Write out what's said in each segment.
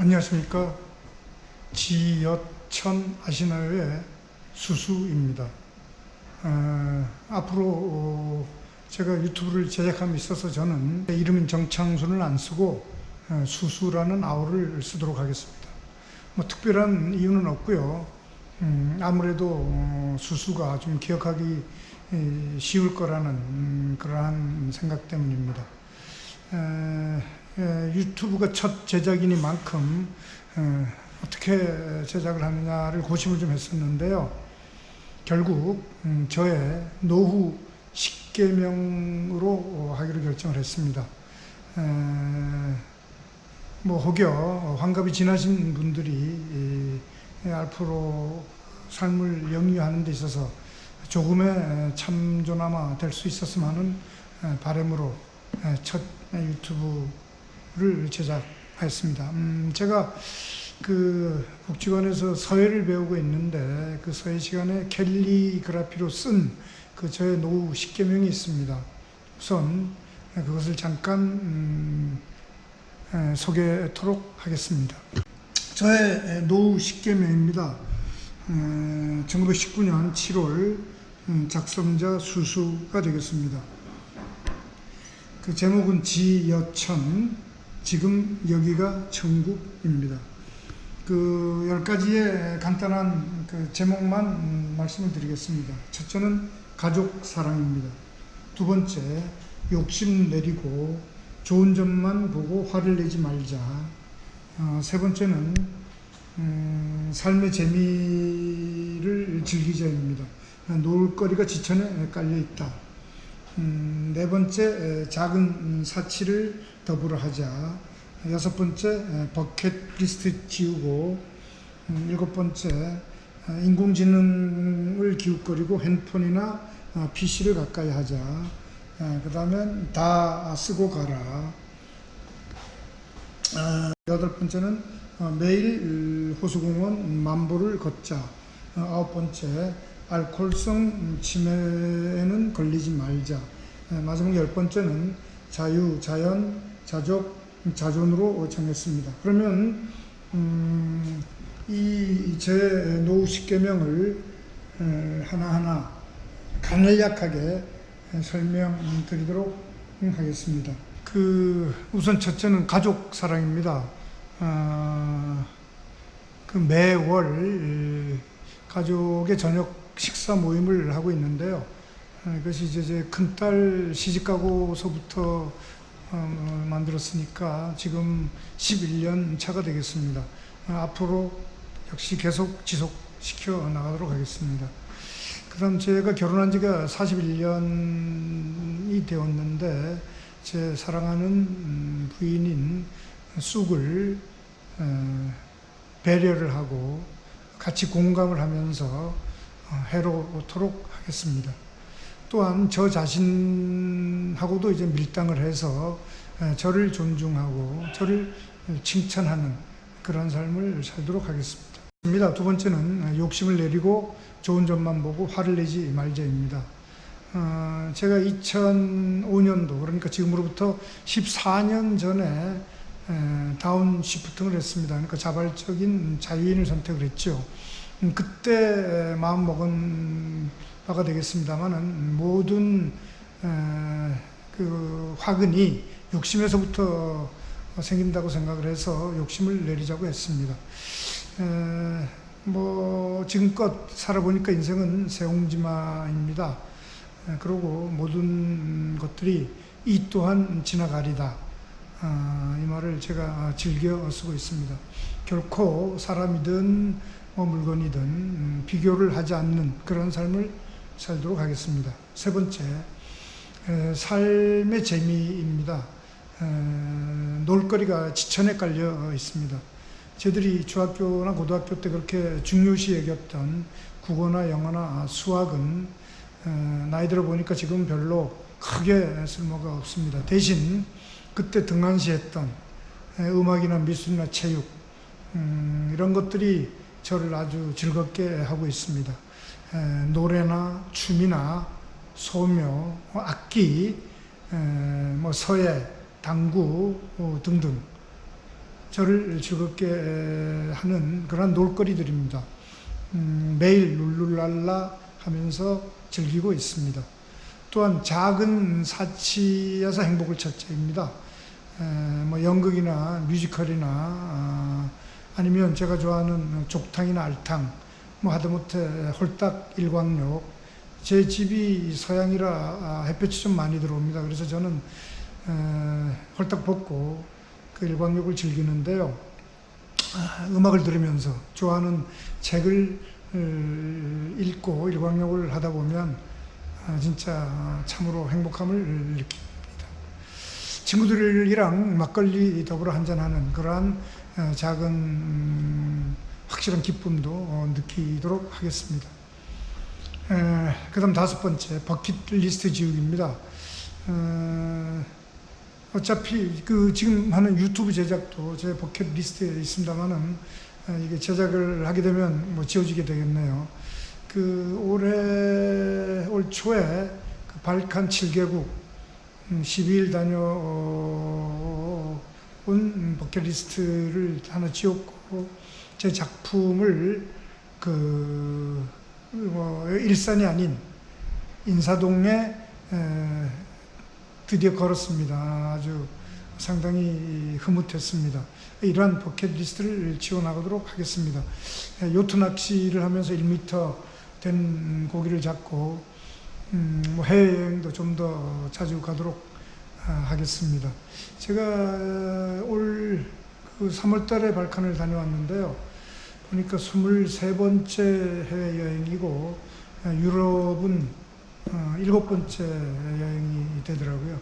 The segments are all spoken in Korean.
안녕하십니까. 지여천 아시나요의 수수입니다. 어, 앞으로 어, 제가 유튜브를 제작함에 있어서 저는 이름인 정창순을 안 쓰고 어, 수수라는 아우를 쓰도록 하겠습니다. 뭐 특별한 이유는 없고요. 음, 아무래도 어, 수수가 좀 기억하기 에, 쉬울 거라는 음, 그러한 생각 때문입니다. 에, 에, 유튜브가 첫 제작이니만큼 에, 어떻게 제작을 하느냐를 고심을 좀 했었는데요. 결국 음, 저의 노후 10개명으로 어, 하기로 결정을 했습니다. 에, 뭐 혹여 환갑이 지나신 분들이 이, 앞으로 삶을 영위하는 데 있어서 조금의 참조나마 될 수 있었으면 하는 바람으로 첫 유튜브 를 제작하였습니다. 음, 제가 그 복지관에서 서예를 배우고 있는데 그 서예 시간에 캘리그라피로 쓴 그 저의 노후 10개명이 있습니다. 우선 그것을 잠깐 음, 에, 소개토록 하겠습니다. 저의 노후 10개명입니다. 1919년 7월 음, 작성자 수수가 되겠습니다. 그 제목은 지여천, 지금 여기가 천국입니다. 그 열 가지의 간단한 그 제목만 음, 말씀을 드리겠습니다. 첫째는 가족 사랑입니다. 두 번째, 욕심 내리고 좋은 점만 보고 화를 내지 말자. 어, 세 번째는 음, 삶의 재미를 즐기자입니다. 놀거리가 지천에 깔려 있다. 음, 네 번째, 작은 사치를 더불어 하자. 여섯 번째, 버킷리스트 지우고. 음, 일곱 번째, 인공지능을 기웃거리고 핸폰이나 PC를 가까이 하자. 그 다음에 다 쓰고 가라. 여덟 번째는 어, 매일 호수공원 만보를 걷자. 어, 아홉 번째, 알코올성 치매에는 걸리지 말자. 마지막 열 번째는 자유, 자연, 자족, 자존으로 정했습니다. 그러면 음, 이제 노후 십계명을 하나하나 간략하게 설명드리도록 하겠습니다. 그 우선 첫째는 가족 사랑입니다. 어, 그 매월 가족의 저녁 식사 모임을 하고 있는데요. 어, 이것이 이제 제 큰딸 시집 가고서부터 어, 만들었으니까 지금 11년 차가 되겠습니다. 어, 앞으로 역시 계속 지속시켜 나가도록 하겠습니다. 그 다음 제가 결혼한 지가 41년이 되었는데 제 사랑하는 음, 부인인 쑥을 어, 배려를 하고 같이 공감을 하면서 어, 해로토록 하겠습니다. 또한 저 자신하고도 이제 밀당을 해서 저를 존중하고 저를 칭찬하는 그런 삶을 살도록 하겠습니다. 두 번째는 욕심을 내리고 좋은 점만 보고 화를 내지 말자입니다. 어, 제가 2005년도 그러니까 지금으로부터 14년 전에 에, 다운시프팅을 했습니다. 그러니까 자발적인 자유인을 선택을 했죠. 음, 그때 마음 먹은 바가 되겠습니다만은 모든 에, 그 화근이 욕심에서부터 생긴다고 생각을 해서 욕심을 내리자고 했습니다. 에, 뭐 지금껏 살아보니까 인생은 새옹지마입니다. 그리고 모든 것들이 이 또한 지나가리다. 아, 이 말을 제가 즐겨 쓰고 있습니다. 결코 사람이든 뭐 물건이든 음, 비교를 하지 않는 그런 삶을 살도록 하겠습니다. 세 번째, 에, 삶의 재미입니다. 에, 놀거리가 지천에 깔려 있습니다. 저들이 중학교나 고등학교 때 그렇게 중요시 여겼던 국어나 영어나 수학은 어, 나이 들어 보니까 지금 별로 크게 쓸모가 없습니다. 대신 그때 등한시했던 음악이나 미술이나 체육 음, 이런 것들이 저를 아주 즐겁게 하고 있습니다. 노래나 춤이나 소묘, 악기, 뭐 서예, 당구 어, 등등 저를 즐겁게 에, 하는 그런 놀거리들입니다. 음, 매일 룰루랄라 하면서 즐기고 있습니다. 또한 작은 사치여서 행복을 찾자입니다. 에, 뭐 연극이나 뮤지컬이나 아, 아니면 제가 좋아하는 족탕이나 알탕, 뭐 하다못해 홀딱 일광욕. 제 집이 서양이라 아, 햇볕이 좀 많이 들어옵니다. 그래서 저는 에, 홀딱 벗고 그 일광욕을 즐기는데요. 아, 음악을 들으면서 좋아하는 책을 어, 읽고 일광욕을 하다 보면 아, 진짜 참으로 행복함을 느낍니다. 친구들이랑 막걸리 더불어 한잔하는 그러한 어, 작은 음, 확실한 기쁨도 어, 느끼도록 하겠습니다. 그 다음 다섯 번째 버킷리스트 지우기입니다. 어, 어차피 그 지금 하는 유튜브 제작도 제 버킷리스트에 있습니다만은 어, 이게 제작을 하게 되면 뭐 지워지게 되겠네요. 그 올해 올 초에 그 발칸 7개국 음, 12일 다녀온 버킷리스트를 하나 지웠고 제 작품을 그 뭐, 일산이 아닌 인사동에 에, 드디어 걸었습니다. 아주 상당히 흐뭇했습니다. 이러한 버킷리스트를 지원하도록 하겠습니다. 에, 요트 낚시를 하면서 1m 된 고기를 잡고 음, 뭐 해외여행도 좀 더 자주 가도록 아, 하겠습니다. 제가 올 그 3월 달에 발칸을 다녀왔는데요. 보니까 23번째 해외여행이고 아, 유럽은 어, 일곱 번째 여행이 되더라고요.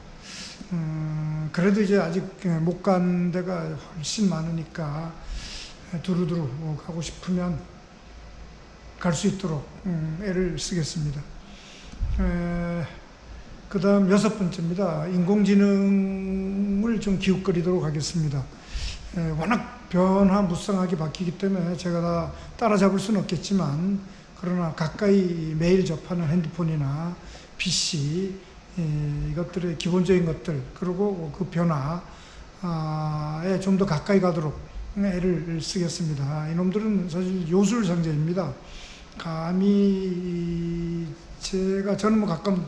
음, 그래도 이제 아직 못 간 데가 훨씬 많으니까 두루두루 가고 싶으면 갈 수 있도록 음, 애를 쓰겠습니다. 그 다음 여섯 번째입니다. 인공지능을 좀 기웃거리도록 하겠습니다. 에, 워낙 변화무쌍하게 바뀌기 때문에 제가 다 따라잡을 수는 없겠지만 그러나 가까이 매일 접하는 핸드폰이나 PC 에, 이것들의 기본적인 것들 그리고 그 변화에 좀 더 가까이 가도록 애를 쓰겠습니다. 이놈들은 사실 요술 상제입니다. 감히 제가 저는 뭐 가끔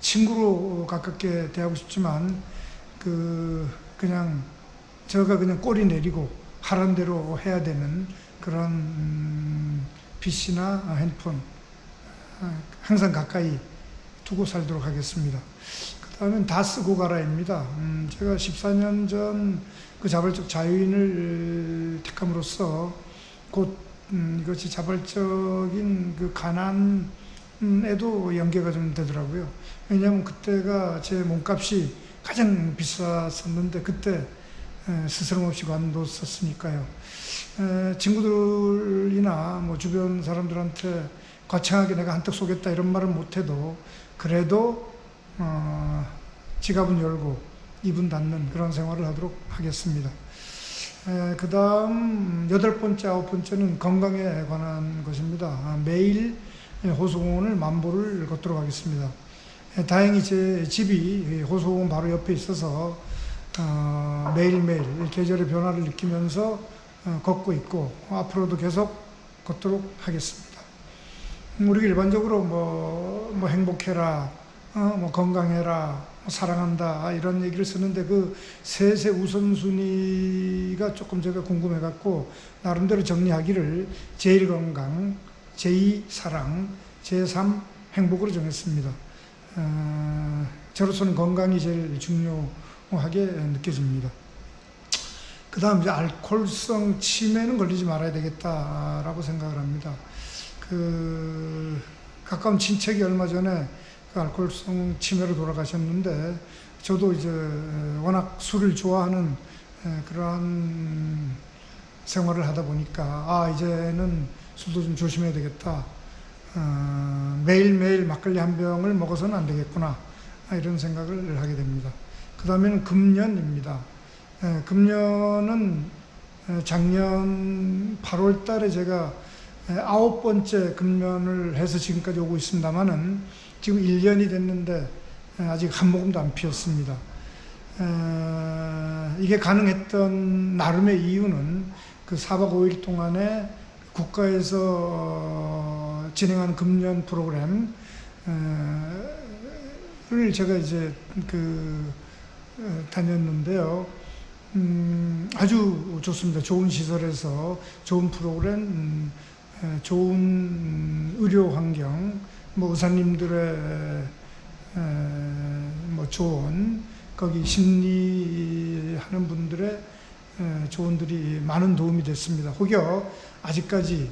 친구로 가깝게 대하고 싶지만 그 그냥 제가 그냥 꼬리 내리고 하란 대로 해야 되는 그런 음, PC나 핸드폰 아, 항상 가까이 두고 살도록 하겠습니다. 그 다음엔 다 쓰고 가라입니다. 음, 제가 14년 전 그 자발적 자유인을 택함으로써 곧 음, 이것이 자발적인 그 가난 에도 연계가 좀 되더라고요. 왜냐하면 그때가 제 몸값이 가장 비쌌었는데 그때 에, 스스럼 없이 관뒀었으니까요. 에, 친구들이나 뭐 주변 사람들한테 거창하게 내가 한턱 쏘겠다 이런 말은 못해도 그래도 어, 지갑은 열고 입은 닫는 그런 생활을 하도록 하겠습니다. 그 다음 여덟 번째, 아홉 번째는 건강에 관한 것입니다. 아, 매일 호수공원을 만보를 걷도록 하겠습니다. 에, 다행히 제 집이 호수공원 바로 옆에 있어서 어, 매일매일 계절의 변화를 느끼면서 어, 걷고 있고 앞으로도 계속 걷도록 하겠습니다. 음, 우리가 일반적으로 뭐, 뭐 행복해라, 어, 뭐 건강해라, 뭐 사랑한다 이런 얘기를 쓰는데 그 셋의 우선순위가 조금 제가 궁금해 갖고 나름대로 정리하기를 제1 건강, 제2 사랑, 제3 행복으로 정했습니다. 어, 저로서는 건강이 제일 중요하게 느껴집니다. 그 다음 이제 알코올성 치매는 걸리지 말아야 되겠다라고 생각을 합니다. 그 가까운 친척이 얼마 전에 그 알코올성 치매로 돌아가셨는데 저도 이제 워낙 술을 좋아하는 그러한 생활을 하다 보니까 아 이제는 술도 좀 조심해야 되겠다. 어, 매일매일 막걸리 한 병을 먹어서는 안 되겠구나. 아, 이런 생각을 하게 됩니다. 그 다음에는 금년입니다. 에, 금년은 작년 8월 달에 제가 아홉 번째 금년을 해서 지금까지 오고 있습니다만은 지금 1년이 됐는데 아직 한 모금도 안 피었습니다. 어, 이게 가능했던 나름의 이유는 그 4박 5일 동안에 국가에서 어, 진행하는 금년 프로그램 어, 을 제가 이제 그 어, 다녔는데요. 음, 아주 좋습니다. 좋은 시설에서 좋은 프로그램, 음, 에, 좋은 음, 의료 환경, 뭐 의사님들의 에, 뭐 조언, 거기 심리하는 분들의 에, 조언들이 많은 도움이 됐습니다. 혹여 아직까지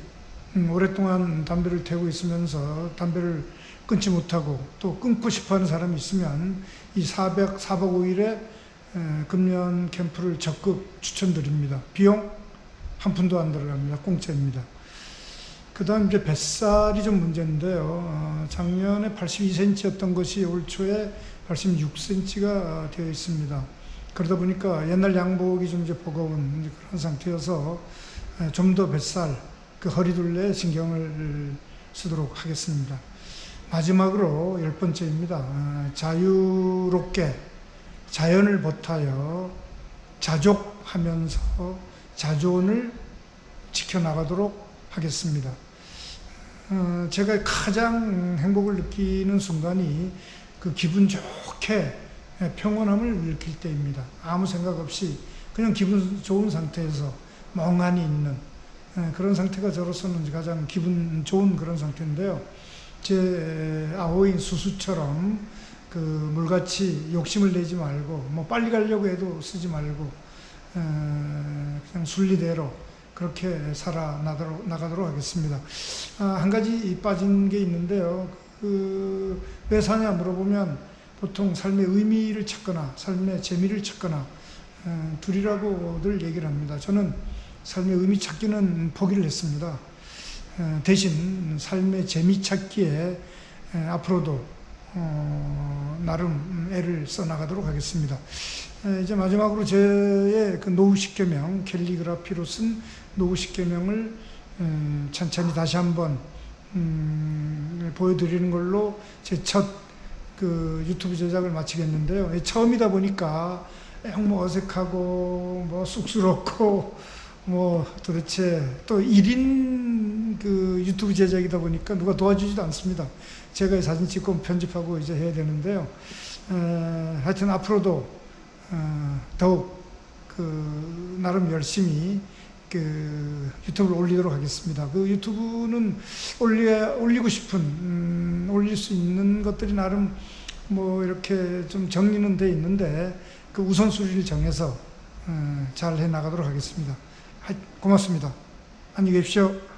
음, 오랫동안 담배를 태우고 있으면서 담배를 끊지 못하고 또 끊고 싶어 하는 사람이 있으면 이 400, 4박 5일에 금년 캠프를 적극 추천드립니다. 비용 한 푼도 안 들어갑니다. 공짜입니다. 그 다음 이제 뱃살이 좀 문제인데요. 어, 작년에 82cm였던 것이 올 초에 86cm가 되어 있습니다. 그러다 보니까 옛날 양복이 좀 이제 버거운 그런 상태여서 좀 더 뱃살, 그 허리둘레에 신경을 쓰도록 하겠습니다. 마지막으로 열 번째입니다. 어, 자유롭게 자연을 버타여 자족하면서 자존을 지켜나가도록 하겠습니다. 어, 제가 가장 행복을 느끼는 순간이 그 기분 좋게 평온함을 느낄 때입니다. 아무 생각 없이 그냥 기분 좋은 상태에서 멍하니 있는 예, 그런 상태가 저로서는 가장 기분 좋은 그런 상태인데요. 제 아호인 수수처럼 그 물같이 욕심을 내지 말고 뭐 빨리 가려고 해도 쓰지 말고 어, 그냥 순리대로 그렇게 살아 나가도록 하겠습니다. 아, 한 가지 빠진 게 있는데요. 그 왜 사냐 물어보면 보통 삶의 의미를 찾거나 삶의 재미를 찾거나 어, 둘이라고들 얘기를 합니다. 저는 삶의 의미 찾기는 포기를 했습니다. 어, 대신 삶의 재미 찾기에 앞으로도 어, 나름 애를 써나가도록 하겠습니다. 이제 마지막으로 저의 그 노후 십계명 캘리그라피로 쓴 노후 십계명을 천천히 다시 한번 음, 보여드리는 걸로 제첫 그 유튜브 제작을 마치겠는데요. 처음이다 보니까 뭐 어색하고 뭐 쑥스럽고 뭐 도대체 또 1인 그 유튜브 제작이다 보니까 누가 도와주지도 않습니다. 제가 사진 찍고 편집하고 이제 해야 되는데요. 에, 하여튼 앞으로도 어, 더욱 그 나름 열심히 그 유튜브를 올리도록 하겠습니다. 그 유튜브는 올리 올리고 싶은 음, 올릴 수 있는 것들이 나름 뭐 이렇게 좀 정리는 돼 있는데 그 우선순위를 정해서 어, 잘해 나가도록 하겠습니다. 고맙습니다. 안녕히 계십시오.